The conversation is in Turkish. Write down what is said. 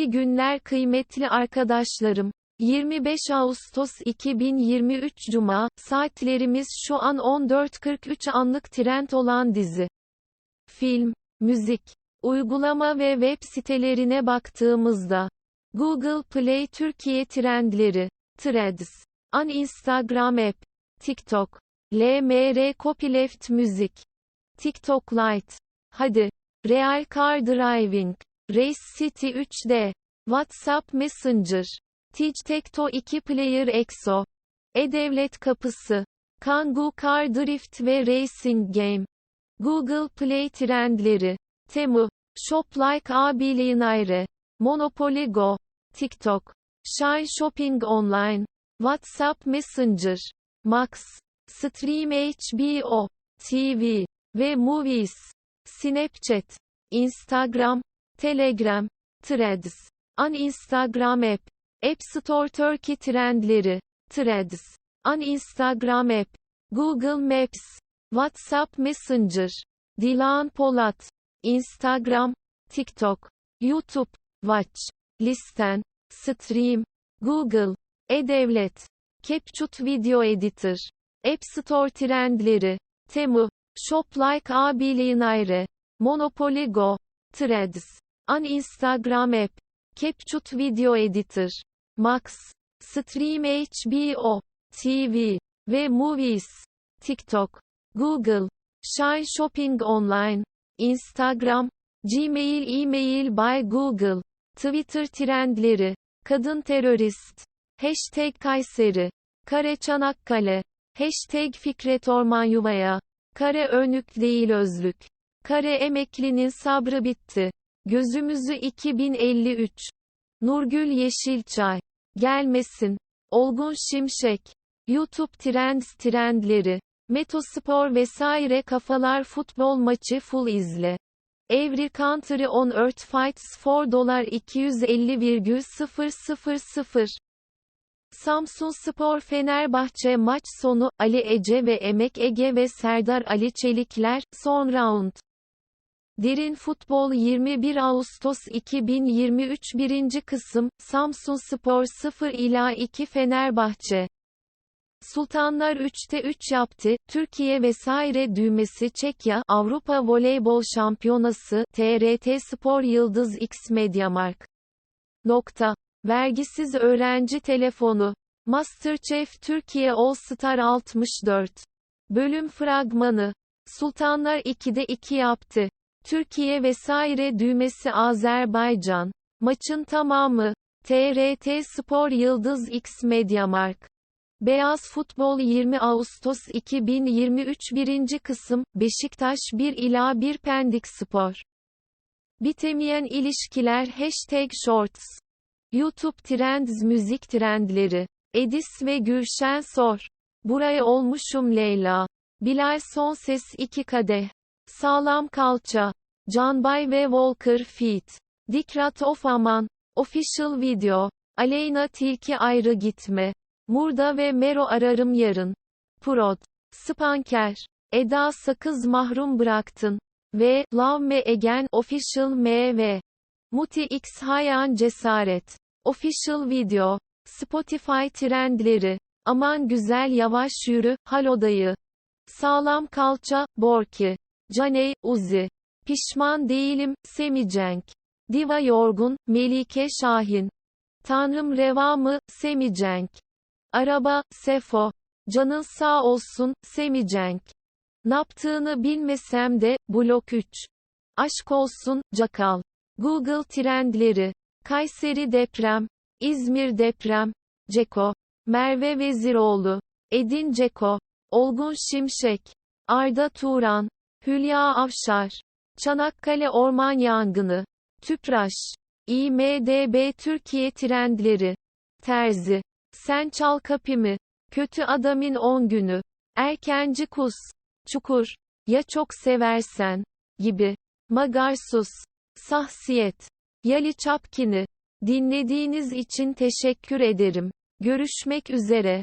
İyi günler kıymetli arkadaşlarım. 25 Ağustos 2023 Cuma, saatlerimiz şu an 14.43 anlık trend olan dizi, film, müzik, uygulama ve web sitelerine baktığımızda, Google Play Türkiye trendleri, Threads, An Instagram App, TikTok, LMR Copyleft Müzik, TikTok Lite, Hadi, Real Car Driving, Race City 3D, WhatsApp Messenger, Tic-Tac-Toe 2 Player EXO, E-Devlet Kapısı, Kangoo Car Drift ve Racing Game, Google Play Trendleri, Temu, Shop Like A Billionaire, Monopoly Go, TikTok, Shine Shopping Online, WhatsApp Messenger, Max, Stream HBO, TV ve Movies, Snapchat, Instagram, Telegram, Threads, An Instagram App, App Store Turkey Trendleri, Threads, An Instagram App, Google Maps, WhatsApp Messenger, Dilan Polat, Instagram, TikTok, YouTube, Watch, Listen, Stream, Google, E-Devlet, CapCut Video Editor, App Store Trendleri, Temu, Shop Like A Billionaire, Monopoly Go, Threads, An Instagram App, CapCut Video Editor, Max, Stream HBO, TV ve Movies, TikTok, Google, Shine Shopping Online, Instagram, Gmail E-mail by Google, Twitter trendleri, kadın terörist, hashtag Kayseri, kare Çanakkale, hashtag Fikret Orman kare önlük değil özlük, kare emeklinin sabrı bitti, gözümüzü 2053, Nurgül Yeşilçay, gelmesin, Olgun Şimşek, YouTube Trends trendleri, Metospor vesaire kafalar futbol maçı full izle. Every country on earth fights for dolar 250,000. Samsun Spor Fenerbahçe maç sonu, Ali Ece ve Emek Ege ve Serdar Ali Çelikler, son round. Derin Futbol 21 Ağustos 2023 1. kısım, Samsun Spor 0 ila 2 Fenerbahçe. Sultanlar 3'te 3 yaptı, Türkiye vesaire düğmesi Çekya, Avrupa Voleybol Şampiyonası, TRT Spor Yıldız X Mediamark. Nokta. Vergisiz öğrenci telefonu. Masterchef Türkiye All Star 64. Bölüm fragmanı. Sultanlar 2'de 2 yaptı. Türkiye vesaire düğmesi Azerbaycan. Maçın tamamı. TRT Spor Yıldız X Mediamark. Beyaz Futbol 20 Ağustos 2023 1. kısım, Beşiktaş 1 ila 1 Pendik Spor. Bitemeyen ilişkiler Hashtag Shorts. YouTube Trends Müzik Trendleri. Edis ve Gülşen Sor. Buraya olmuşum Leyla. Bilal Son Ses 2 Kadeh. Sağlam Kalça. Canbay ve Walker Feat. Dikrat of Aman. Official Video. Aleyna Tilki Ayrı Gitme. Murda ve Mero ararım yarın. Prod. Spanker. Eda Sakız mahrum bıraktın. Ve Love Me Again Official MV. Muti X Hayan Cesaret. Official Video. Spotify trendleri. Aman güzel yavaş yürü, halodayı. Sağlam kalça, Borki. Caney, Uzi. Pişman değilim, Semicenk. Diva Yorgun, Melike Şahin. Tanrım reva mı, Semicenk. Araba, Sefo. Canın sağ olsun, Semicenk. Naptığını bilmesem de, Blok 3. Aşk olsun, Cakal. Google trendleri. Kayseri deprem. İzmir deprem. Ceko. Merve Veziroğlu. Edin Ceko. Olgun Şimşek. Arda Turan. Hülya Avşar. Çanakkale Orman Yangını. Tüpraş. IMDB Türkiye trendleri. Terzi. Sen çal kapımı. Kötü adamın 10 günü. Erkenci kus. Çukur. Ya çok seversen. Gibi. Magarsus. Sahsiyet. Yali Çapkini. Dinlediğiniz için teşekkür ederim. Görüşmek üzere.